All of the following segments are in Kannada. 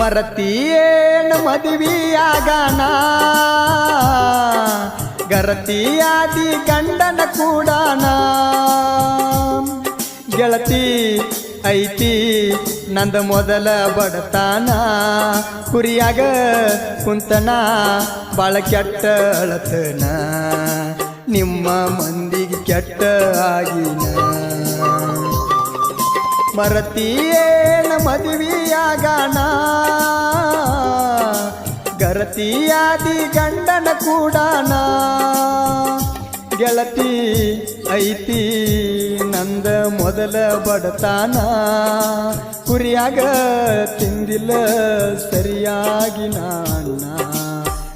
ಮರತಿಯೇನ ಮದುವೆಯಾಗಣ. ಗರತಿಯಾದಿ ಗಂಡನ ಕೂಡನಾ ಗೆಳತಿ, ಐತಿ, ನಂದ ಮೊದಲ ಬಡತಾನ. ಕುರಿಯಾಗ ಕುಂತನ, ಬಾಳ ಕೆಟ್ಟ ನಿಮ್ಮ ಮಂದಿಗೆ ಕೆಟ್ಟ ಆಗಿನ ಮರತಿಯೇನ ಮದುವೆಯಾಗಣ ಗರತಿಯಾದಿ ಗಂಡನ ಕೂಡಾನ ಗೆಳತಿ ಐತಿ ನಂದ ಮೊದಲ ಬಡತಾನ. ಕುರಿಯಾಗ ತಿಂದಿಲ್ಲ ಸರಿಯಾಗಿ ನಾನ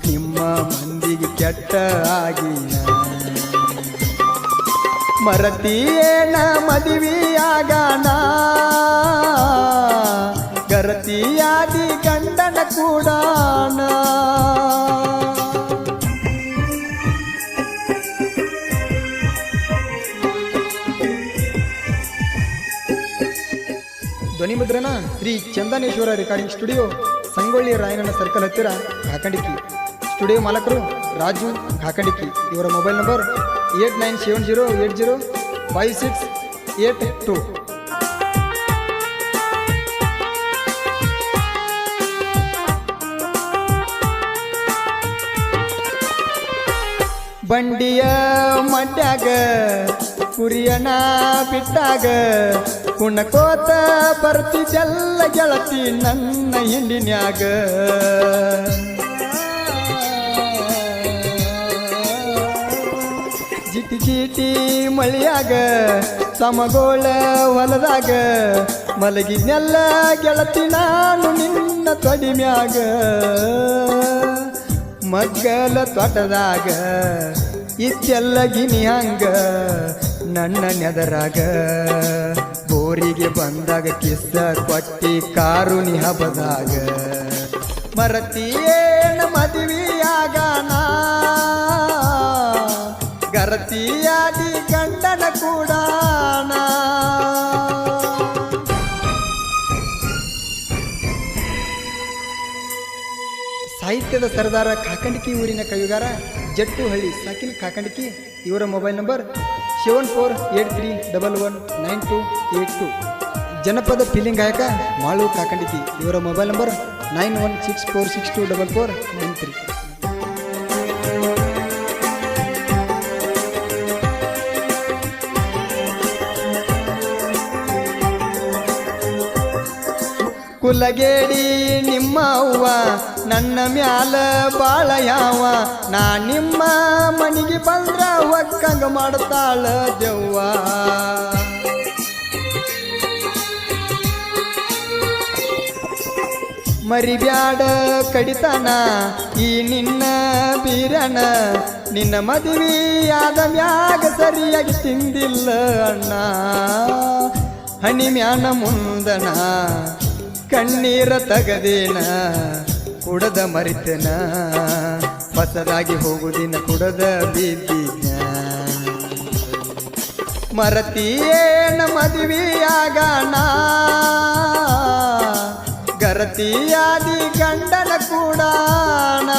ನಿಮ್ಮ ಮಂದಿಗೆ ಕೆಟ್ಟ ಆಗಿನ ಮರತಿಯೇನ ಮದುವೆಯಾಗಣ ಗರತಿಯಾದಿ ಗಂಡನ ಕೂಡಾನ ಧ್ವನಿ ಮುದ್ರಣ ಶ್ರೀ ಚಂದನೇಶ್ವರ ರೆಕಾರ್ಡಿಂಗ್ ಸ್ಟುಡಿಯೋ ಸಂಗೊಳ್ಳಿ ರಾಯಣ್ಣನ ಸರ್ಕಲ್ ಹತ್ತಿರ ಕಾಕಂಡಿಕಿ ಸ್ಟುಡಿಯೋ ಮಾಲಕರು ರಾಜು ಕಾಕಂಡಿಕಿ ಇವರ mobile number eight nine seven zero eight zero five six eight two. ಬಂಡಿಯ ಮಡ್ಯಾಗ, ಕುರಿಯನ ಬಿಟ್ಟಾಗ, ಕುಣಕೋತ ಬರ್ತಿದ್ದೆಲ್ಲ ಗೆಳತಿ ನನ್ನ ಹಿಂಡಿನ್ಯಾಗ. ಚೀಟಿ ಮಳಿಯಾಗ, ಸಮಗೋಳ ಹೊಲದಾಗ, ಮಲಗಿದ್ನೆಲ್ಲ ಗೆಳತಿ ನಾನು ನಿನ್ನ ತೊಡಿಮ್ಯಾಗ ಮಗ್ಗಲ ತೋಟದಾಗ, ಇತ್ತೆಲ್ಲ ಗಿನಿ ಹಂಗ, ನನ್ನ ನೆದರಾಗ. ಬೋರಿಗೆ ಬಂದಾಗ ಕಿಸ್ಸ ಕೊಟ್ಟಿ ಕಾರುನಿ ಹಬ್ಬದಾಗ ಮರತಿಯೇನ ಗರತಿಯಾದಿ ಗಂಡನ ಕೂಡ ಸಾಹಿತ್ಯದ ಸರದಾರ ಕಾಕಂಡಿಕಿ ಊರಿನ ಕವಿಗಾರ ಜಟ್ಟುಹಳ್ಳಿ ಸಾಕಿನ ಕಾಕಂಡಿಕಿ, ಇವರ mobile number seven four eight three double one nine two eight two. ಜನಪದ ಫೀಲಿಂಗ್ ಗಾಯಕ ಮಾಳು ಕಾಕಂಡಿಕಿ, ಇವರ mobile number nine one six four six two double four nine three. ಕುಲಗೇಡಿ ನಿಮ್ಮ ಅವ್ವ, ನನ್ನ ಮ್ಯಾಲ ಬಾಳ ಯಾವ ನಾ ನಿಮ್ಮ ಮನೆಗೆ ಬಂದ್ರ ಒಕ್ಕಂಗ ಮಾಡ್ತಾಳ ದೆವ್ವ. ಮರಿಬ್ಯಾಡ ಕಡಿತನ, ಈ ನಿನ್ನ ಬೀರಣ. ನಿನ್ನ ಮದುವೆಯಾದ ಮ್ಯಾಗ ಸರಿಯಾಗಿ ತಿಂದಿಲ್ಲ ಅಣ್ಣ. ಹನಿ ಮ್ಯಾನ ಮುಂದನ ಕಣ್ಣೀರ ತಗದೇನ ಕುಡದ ಮರಿತನ ಹೊಸದಾಗಿ ಹೋಗುದಿನ ಕುಡದ ಬಿದ್ದಿದ್ದ ಮರತಿಯೇನ ಮದುವೆಯಾಗಣ ಗರತಿಯಾದಿ ಗಂಡನ ಕೂಡಾಣ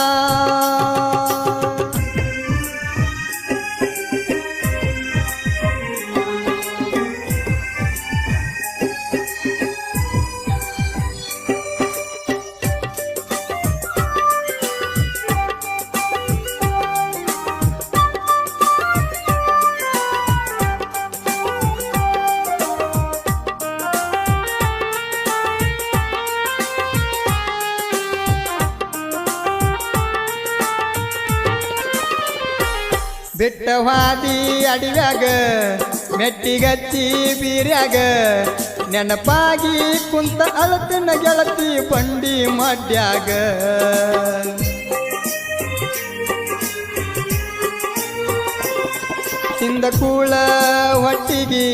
ಬೆಟ್ಟವಾದಿ ಅಡಿವ್ಯಾಗ, ಮೆಟ್ಟಿಗಚ್ಚಿ ಬೀರ್ಯಾಗ, ನೆನಪಾಗಿ ಕುಂತ ಅಳತಿನ ಗೆಳತಿ ಬಂಡಿ ಮಡ್ಯಾಗ. ತಿಂದ ಕೂಳ ಹೊಟ್ಟಿಗಿ,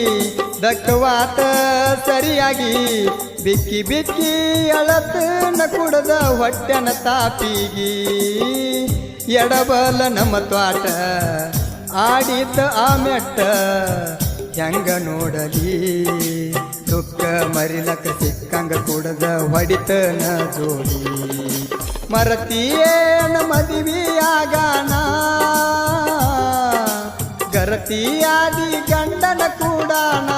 ದಕ್ಕವಾತ ಸರಿಯಾಗಿ, ಬಿಕ್ಕಿ ಬಿಕ್ಕಿ ಅಳತನ ಕುಡದ ಹೊಟ್ಟೆನ ತಾಪಿಗಿ. ಎಡಬಲ ನಮ್ಮ ತ್ವಾಟ ಆಡಿತ ಆ ಮೆಟ್ಟ ಹೆಂಗ ನೋಡಲಿ? ದುಃಖ ಮರಿಲಕ ಸಿಕ್ಕಂಗ ಕುಡದ ಹೊಡಿತನ ಜೋಡಿ. ಮರತಿಯೇನ ಮದುವೆಯಾಗಾನ ಗರತಿಯಾದಿ ಗಂಡನ ಕೂಡಾನ.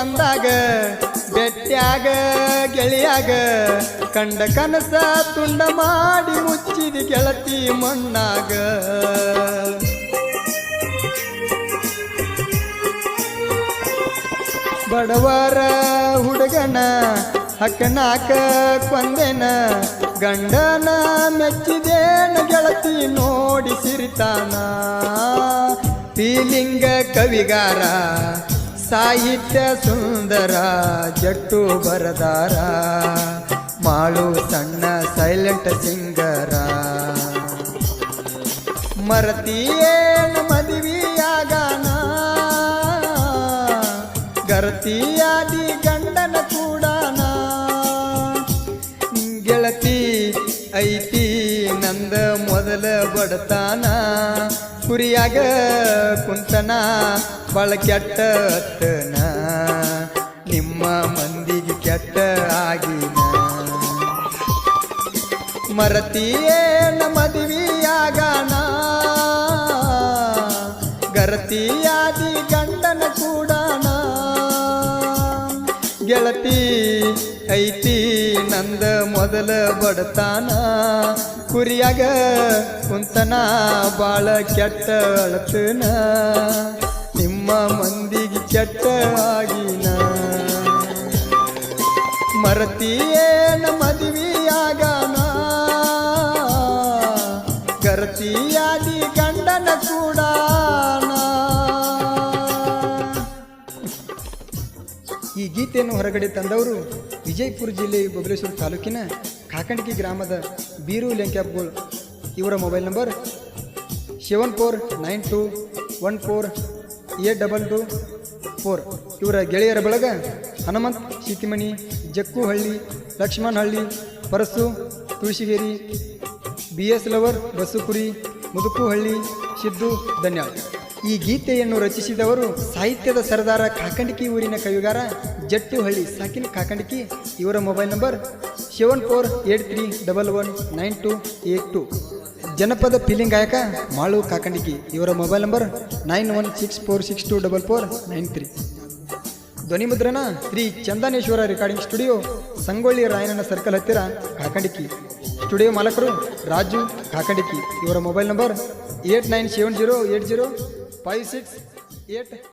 ಬಂದಾಗ ಬೆಟ್ಟ್ಯಾಗ ಗೆಳೆಯಾಗ ಕಂಡ ಕನಸ ತುಂಡ ಮಾಡಿ ಮುಚ್ಚಿದ ಗೆಳತಿ ಮಣ್ಣಾಗ. ಬಡವರ ಹುಡುಗನ ಹಕ್ಕನಾಕ ಕೊಂದೆನ, ಗಂಡನ ಮೆಚ್ಚಿದೇನ ಗೆಳತಿ ನೋಡಿ ಸಿರಿತಾನ. ಫೀಲಿಂಗ ಕವಿಗಾರ ಸಾಹಿತ್ಯ ಸುಂದರ ಜಟ್ಟು ಬರದಾರ. ಮಾಳು ಸಣ್ಣ ಸೈಲೆಂಟ್ ಸಿಂಗರ. ಮರತಿಯೇನ ಮದುವೆಯಾಗಾನ. ಗರತಿಯಾದಿ ಗಂಡನ ಕೂಡಾನ. ಗೆಳತಿ ಐತಿ ನಂದ ಮೊದಲ ಬಡತಾನ. ಕುರಿಯಾಗ ಕುಂತನ ಬಳ ಕೆಟ್ಟ ನಿಮ್ಮ ಮಂದಿಗೆ ಕೆಟ್ಟ ಆಗಿನ. ಮರತಿಯೇನ ಮದುವೆಯಾಗಾನ ಗರತಿಯಾದಿ ಗಂಡನ ಕೂಡನಾ ಗೆಳತಿ ಐತಿ ನಂದ ಮೊದಲ ಬಡತಾನ. ಕುರಿಯಾಗ ಕುಂತನ, ಬಾಳ ಕೆಟ್ಟ ಅಳತನ. ನಿಮ್ಮ ಮಂದಿಗೆ ಕೆಟ್ಟ ಆಗಿನ. ಮರತಿಯೇನ ಮದುವೆಯಾಗನ ಗರತಿಯಾದಿ ಗಂಡನ ಕೂಡ ಈ ಗೀತೆಯನ್ನು ಹೊರಗಡೆ ತಂದವರು ವಿಜಯಪುರ ಜಿಲ್ಲೆ ಬಬಲೇಶ್ವರ ತಾಲೂಕಿನ ಕಾಕಂಡಕಿ ಗ್ರಾಮದ ಬೀರು ಲೆಂಕ್ಯಾಪ್ಗಳು ಇವರ mobile number seven four nine two one four eight double two four. ಇವರ ಗೆಳೆಯರ ಬಳಗ Hanumant Seetimani Jakkuhalli Lakshmanahalli Parasu Tulasigeri, B S lover Basukuri Mudukuhalli, Siddu Dhanyal. ಈ ಗೀತೆಯನ್ನು ರಚಿಸಿದವರು ಸಾಹಿತ್ಯದ ಸರದಾರ ಕಾಕಂಡಿಕಿ ಊರಿನ ಕವಿಗಾರ ಜಟ್ಟುಹಳ್ಳಿ ಸಾಕಿಲ್ ಕಾಕಂಡಿಕಿ. ಇವರ mobile number seven four eight three double one nine two eight two. ಜನಪದ ಫೀಲಿಂಗ್ ಗಾಯಕ ಮಾಳು ಕಾಕಂಡಿಕಿ. ಇವರ mobile number nine one six four six two double four nine three. ಧ್ವನಿ ಮುದ್ರಣ ಶ್ರೀ ಚಂದನೇಶ್ವರ ರೆಕಾರ್ಡಿಂಗ್ ಸ್ಟುಡಿಯೋ, ಸಂಗೊಳ್ಳಿ ರಾಯಣ್ಣನ ಸರ್ಕಲ್ ಹತ್ತಿರ ಕಾಕಂಡಿಕಿ. ಸ್ಟುಡಿಯೋ ಮಾಲಕರು ರಾಜು ಕಾಕಂಡಿಕಿ. ಇವರ mobile number eight nine seven zero eight zero five six eight